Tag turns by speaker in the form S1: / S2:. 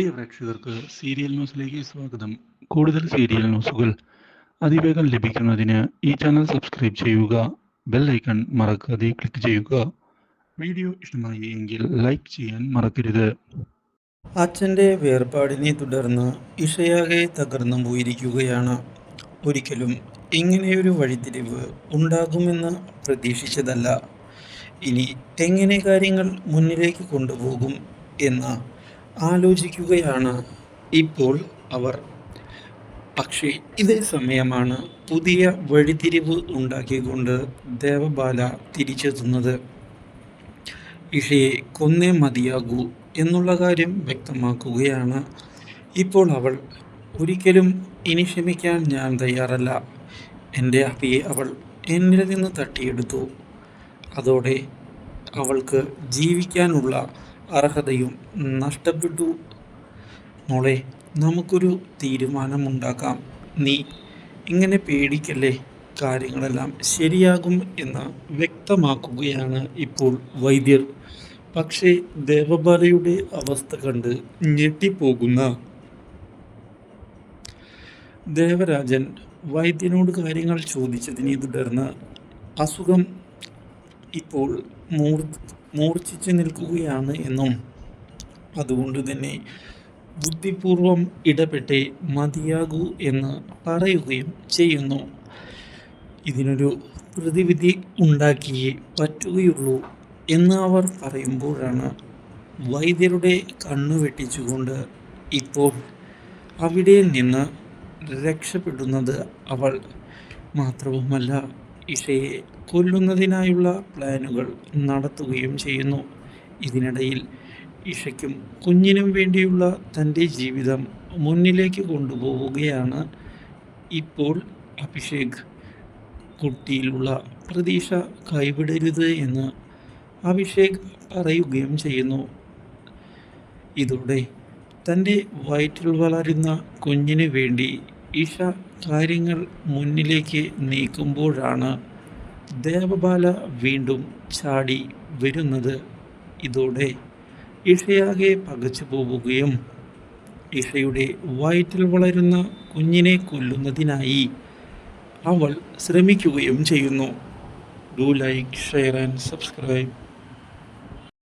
S1: പ്രിയ പ്രേക്ഷകർക്ക് സീരിയൽ ന്യൂസിലേക്ക് സ്വാഗതം. കൂടുതൽ സീരിയൽ ന്യൂസുകൾ അതിവേഗം ലഭിക്കുന്നതിന് ഈ ചാനൽ സബ്സ്ക്രൈബ് ചെയ്യുക ബെൽ ഐക്കൺ മറക്കാതെ ക്ലിക്ക് ചെയ്യുക. വീഡിയോ ഇഷ്ടമായി എങ്കിൽ ലൈക്ക് ചെയ്യാൻ മറക്കരുത്.
S2: അച്ഛന്റെ വേർപാടിനെ തുടർന്ന് ഇഷയാകെ തകർന്നു പോയിരിക്കുകയാണ്. ഒരിക്കലും ഇങ്ങനെയൊരു വഴിത്തിരിവ് ഉണ്ടാകുമെന്ന് പ്രതീക്ഷിച്ചതല്ല. ഇനി എങ്ങനെ കാര്യങ്ങൾ മുന്നിലേക്ക് കൊണ്ടുപോകും എന്ന് ആലോചിക്കുകയാണ്. ഇപ്പോൾ അവർ. പക്ഷേ ഇതേ സമയമാണ് പുതിയ വഴിതിരിവ് ഉണ്ടാക്കിക്കൊണ്ട് ദേവബാല തിരിച്ചെത്തുന്നത്. ഇഷയെ കൊന്നേ മതിയാകൂ എന്നുള്ള കാര്യം വ്യക്തമാക്കുകയാണ്. ഇപ്പോൾ അവൾ ഒരിക്കലും ഇനി ക്ഷമിക്കാൻ ഞാൻ തയ്യാറല്ല. എന്റെ അപ്പിയെ അവൾ എന്നിൽ നിന്ന് തട്ടിയെടുത്തു. അതോടെ അവൾക്ക് ജീവിക്കാനുള്ള അർഹതയും നഷ്ടപ്പെട്ടു. മോളെ നമുക്കൊരു തീരുമാനമുണ്ടാക്കാം. നീ ഇങ്ങനെ പേടിക്കല്ലേ? കാര്യങ്ങളെല്ലാം ശരിയാകും എന്ന് വ്യക്തമാക്കുകയാണ് ഇപ്പോൾ വൈദ്യർ. പക്ഷേ ദേവബാലയുടെ അവസ്ഥ കണ്ട് ഞെട്ടിപ്പോകുന്ന ദേവരാജൻ വൈദ്യനോട് കാര്യങ്ങൾ ചോദിച്ചതിനെ തുടർന്ന് അസുഖം ഇപ്പോൾ മൂർ മൂർച്ഛിച്ച് നിൽക്കുകയാണ് എന്നും. അതുകൊണ്ട് തന്നെ ബുദ്ധിപൂർവം ഇടപെട്ടേ മതിയാകൂ എന്ന് പറയുകയും ചെയ്യുന്നു. ഇതിനൊരു പ്രതിവിധി ഉണ്ടാക്കിയേ പറ്റുകയുള്ളൂ എന്ന് അവർ പറയുമ്പോഴാണ് വൈദ്യരുടെ കണ്ണു വെട്ടിച്ചുകൊണ്ട് ഇപ്പോൾ അവിടെ നിന്ന് രക്ഷപ്പെടുന്നത് അവൾ മാത്രവുമല്ല ഇഷയെ കൊല്ലുന്നതിനായുള്ള പ്ലാനുകൾ നടത്തുകയും ചെയ്യുന്നു. ഇതിനിടയിൽ ഇഷയ്ക്കും കുഞ്ഞിനും വേണ്ടിയുള്ള തന്റെ ജീവിതം മുന്നിലേക്ക് കൊണ്ടുപോവുകയാണ്. ഇപ്പോൾ അഭിഷേക് കുട്ടിയിലുള്ള പ്രതീക്ഷ കൈവിടരുത് എന്ന് അഭിഷേക് പറയുകയും ചെയ്യുന്നു. ഇതോടെ തന്റെ വയറ്റിൽ വളരുന്ന കുഞ്ഞിന് വേണ്ടി ഇഷ കാര്യങ്ങൾ മുന്നിലേക്ക് നീക്കുമ്പോഴാണ് ദേവബാല വീണ്ടും ചാടി വരുന്നത്. ഇതോടെ ഇഷയാകെ പകച്ചു പോവുകയും ഇഷയുടെ വയറ്റിൽ വളരുന്ന കുഞ്ഞിനെ കൊല്ലുന്നതിനായി അവൾ ശ്രമിക്കുകയും ചെയ്യുന്നു. Do like share and subscribe